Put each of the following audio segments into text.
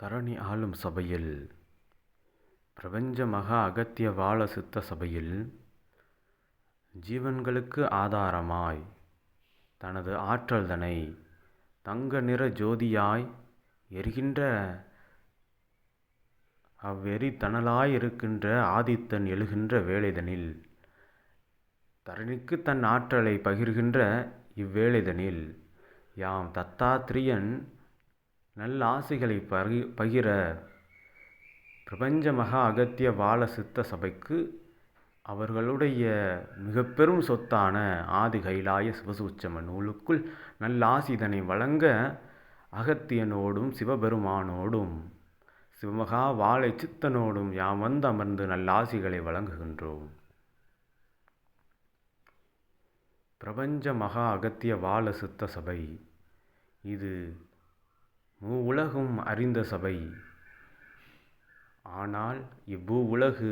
தரணி ஆளும் சபையில் பிரபஞ்ச மகா அகத்திய வாழ சித்த சபையில் ஜீவன்களுக்கு ஆதாரமாய் தனது ஆற்றல்தனை தங்க நிற ஜோதியாய் எரிகின்ற அவ்வெறித்தணலாயிருக்கின்ற ஆதித்தன் எழுகின்ற வேலைதனில் தரணிக்கு தன் ஆற்றலை பகிர்கின்ற இவ்வேளைதனில் யாம் நல்ல ஆசைகளை பகி பகிர பிரபஞ்ச மகா அகத்திய வாழ சித்த சபைக்கு அவர்களுடைய மிக பெரும் சொத்தான ஆதி கைலாய சிவசூச்சம நூலுக்குள் நல்ல ஆசிதனை வழங்க அகத்தியனோடும் சிவபெருமானோடும் சிவமகா வாழை சித்தனோடும் யாம் வந்து அமர்ந்து நல்லாசிகளை வழங்குகின்றோம். பிரபஞ்ச மகா அகத்திய வாழ சித்த சபை. இது மூவுலகும் அறிந்த சபை. ஆனால் இவ்வூ உலகு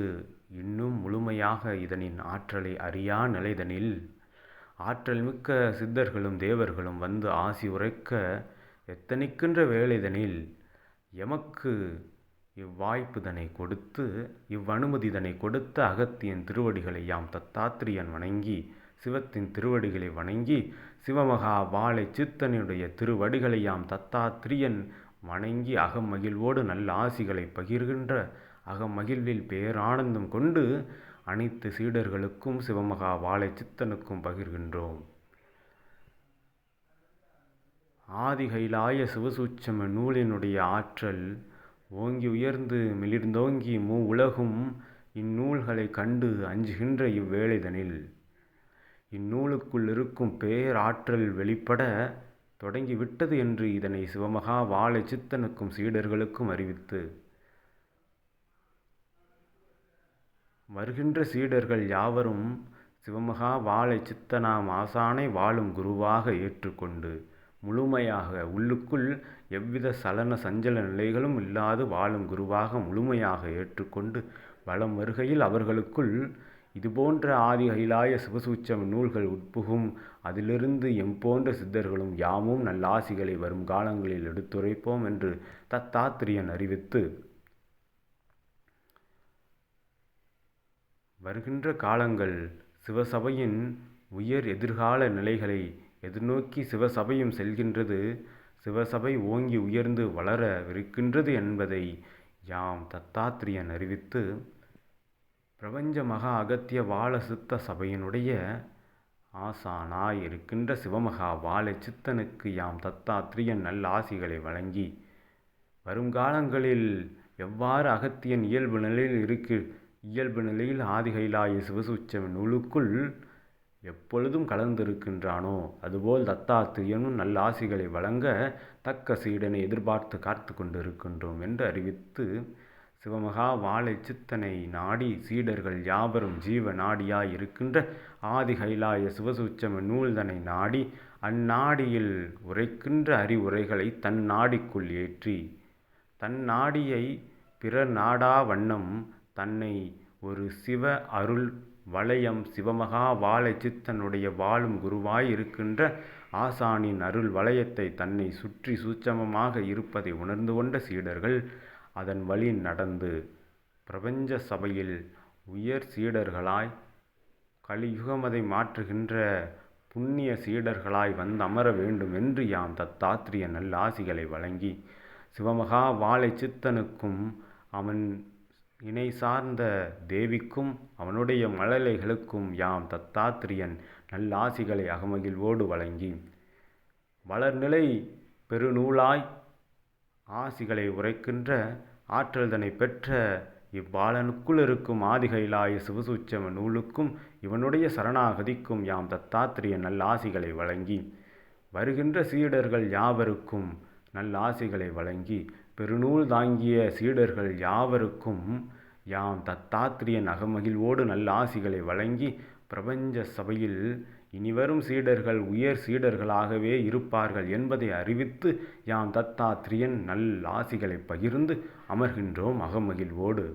இன்னும் முழுமையாக இதனின் ஆற்றலை அறியா நிலைதனில். ஆற்றல் மிக்க சித்தர்களும் தேவர்களும் வந்து ஆசி உரைக்க எத்தனிக்கின்ற வேலைதனில். எமக்கு இவ்வாய்ப்புதனை கொடுத்து இவ்வனுமதிதனை கொடுத்த அகத்தியன் திருவடிகளை யாம் தத்தாத்திரியன் வணங்கி சிவத்தின் திருவடிகளை வணங்கி சிவமகா வாழை சித்தனுடைய திருவடிகளை யாம் தத்தாத்திரியன் வணங்கி அகமகிழ்வோடு நல்ல ஆசிகளை பகிர்கின்ற அகமகிழ்வில் பேரானந்தம் கொண்டு அனைத்து சீடர்களுக்கும் சிவமகா வாழை சித்தனுக்கும் பகிர்கின்றோம். ஆதிகைலாய சிவசூட்சம நூலினுடைய ஆற்றல் ஓங்கி உயர்ந்து மிளிர்ந்தோங்கி மூ உலகும் இந்நூல்களை கண்டு அஞ்சுகின்ற இவ்வேளைதனில் இந்நூலுக்குள் இருக்கும் பேராற்றல் வெளிப்பட தொடங்கிவிட்டது என்று இதனை சிவமகா வாழை சித்தனுக்கும் சீடர்களுக்கும் அறிவித்து. வருகின்ற சீடர்கள் யாவரும் சிவமகா வாழை சித்தனாம் ஆசானை வாழும் குருவாக ஏற்றுக்கொண்டு முழுமையாக உள்ளுக்குள் எவ்வித சலன சஞ்சல நிலைகளும் இல்லாது வாழும் குருவாக முழுமையாக ஏற்றுக்கொண்டு வளம் வருகையில் அவர்களுக்குள் இதுபோன்ற ஆதி அகிலாய சிவசூச்சம் நூல்கள் உட்புகும். அதிலிருந்து எம்போன்ற சித்தர்களும் யாமும் நல்லாசிகளை வரும் காலங்களில் எடுத்துரைப்போம் என்று தத்தாத்திரியன் அறிவித்து வருகின்ற காலங்கள் சிவசபையின் உயர் எதிர்கால நிலைகளை எதிர்நோக்கி சிவசபையும் செல்கின்றது. சிவசபை ஓங்கி உயர்ந்து வளரவிருக்கின்றது என்பதை யாம் தத்தாத்திரியன் அறிவித்து பிரபஞ்ச மகா அகத்திய வாழ சித்த சபையினுடைய ஆசானாய் இருக்கின்ற சிவமகா வாழை சித்தனுக்கு யாம் தத்தாத்திரியன் நல்ல ஆசிகளை வழங்கி வருங்காலங்களில் எவ்வாறு அகத்தியன் இயல்பு நிலையில் இருக்கு இயல்பு நிலையில் ஆதிகைலாய சிவசூச்சம் நூலுக்குள் எப்பொழுதும் கலந்திருக்கின்றானோ அதுபோல் தத்தாத்திரியனும் நல்ல ஆசிகளை வழங்க தக்க சீடனை எதிர்பார்த்து காத்து கொண்டிருக்கின்றோம் என்று அறிவித்து சிவமகா வாழை சித்தனை நாடி சீடர்கள் யாவரும் ஜீவ நாடியாய் இருக்கின்ற ஆதி கைலாய சிவசூச்சம நூல்தனை நாடி அந்நாடியில் உரைக்கின்ற அறிவுரைகளை தன் நாடிக்குள் ஏற்றி தன் நாடியை பிற நாடா வண்ணம் தன்னை ஒரு சிவ அருள் வளையம் சிவமகா வாழை சித்தனுடைய வாழும் குருவாய் இருக்கின்ற ஆசானின் அருள் வளையத்தை தன்னை சுற்றி சூட்சமமாக இருப்பதை உணர்ந்து கொண்ட சீடர்கள் அதன் வழி நடந்து பிரபஞ்ச சபையில் உயர் சீடர்களாய் கலியுகமதை மாற்றுகின்ற புண்ணிய சீடர்களாய் வந்து அமர வேண்டும் என்று யாம் தத்தாத்திரிய நல்லாசிகளை வழங்கி சிவமகா வாழை சித்தனுக்கும் அவன் இணை சார்ந்த தேவிக்கும் அவனுடைய மழலைகளுக்கும் யாம் தத்தாத்திரியன் நல்லாசிகளை அகமகிழ்வோடு வழங்கி வளர்நிலை பெருநூலாய் ஆசிகளை உரைக்கின்ற ஆற்றல்தனை பெற்ற இவ்பாலனுக்குள் இருக்கும் ஆதிகைலாய சிவசூச்சம நூலுக்கும் இவனுடைய சரணாகதிக்கும் யாம் தத்தாத்திரிய நல்லாசிகளை வழங்கி வருகின்ற சீடர்கள் யாவருக்கும் நல்லாசிகளை வழங்கி பெருநூல் தாங்கிய சீடர்கள் யாவருக்கும் யாம் தத்தாத்திரியன் அகமகிழ்வோடு நல்லாசிகளை வழங்கி பிரபஞ்ச சபையில் இனிவரும் சீடர்கள் உயர் சீடர்களாகவே இருப்பார்கள் என்பதை அறிவித்து யாம் தத்தாத்திரியன் நல் ஆசிகளை பகிர்ந்து அமர்கின்றோம் அகமகிழ்வோடு.